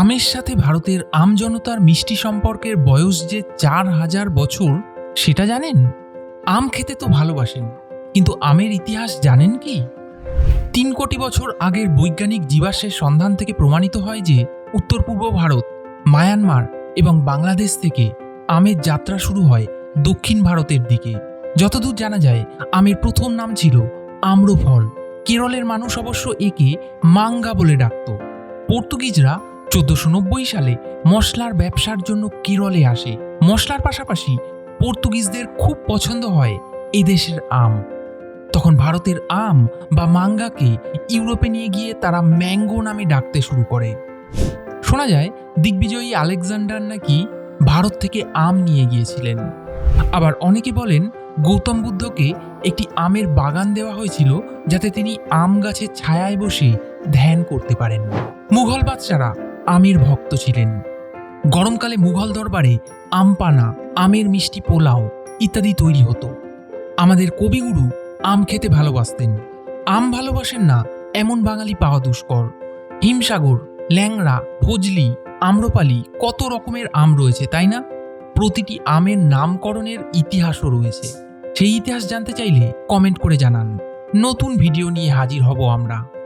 আমের সাথে ভারতের আমজনতার মিষ্টি সম্পর্কের বয়স যে চার হাজার বছর, সেটা জানেন? আম খেতে তো ভালোবাসেন, কিন্তু আমের ইতিহাস জানেন কি? তিন কোটি বছর আগের বৈজ্ঞানিক জীবাশ্মের সন্ধান থেকে প্রমাণিত হয় যে উত্তর পূর্ব ভারত, মায়ানমার এবং বাংলাদেশ থেকে আমের যাত্রা শুরু হয় দক্ষিণ ভারতের দিকে। যতদূর জানা যায়, আমের প্রথম নাম ছিল আম্রফল। কেরলের মানুষ অবশ্য একে মাঙ্গা বলে ডাকত। পর্তুগিজরা চোদ্দশো সালে মশলার ব্যবসার জন্য কেরলে আসে। মশলার পাশাপাশি পর্তুগিজদের খুব পছন্দ হয় এদেশের আম। তখন ভারতের আম বা মাঙ্গাকে ইউরোপে নিয়ে গিয়ে তারা ম্যাঙ্গো নামে ডাকতে শুরু করে। শোনা যায়, দিগ্বিজয়ী আলেকজান্ডার নাকি ভারত থেকে আম নিয়ে গিয়েছিলেন। আবার অনেকে বলেন, গৌতম বুদ্ধকে একটি আমের বাগান দেওয়া হয়েছিল যাতে তিনি আম গাছের ছায়ায় বসে ধ্যান করতে পারেন। মুঘল বাদশারা আমের ভক্ত ছিলেন। গরমকালে মুঘল দরবারে আমপানা, আমের মিষ্টি পোলাও ইত্যাদি তৈরি হতো। আমাদের কবিগুরু আম খেতে ভালোবাসতেন। আম ভালোবাসেন না এমন বাঙালি পাওয়া দুষ্কর। হিমসাগর, ল্যাংড়া ফজলি আম্রপালি কত রকমের আম রয়েছে, তাই না? প্রতিটি আমের নামকরণের ইতিহাসও রয়েছে। সেই ইতিহাস জানতে চাইলে কমেন্ট করে জানান। নতুন ভিডিও নিয়ে হাজির হব আমরা।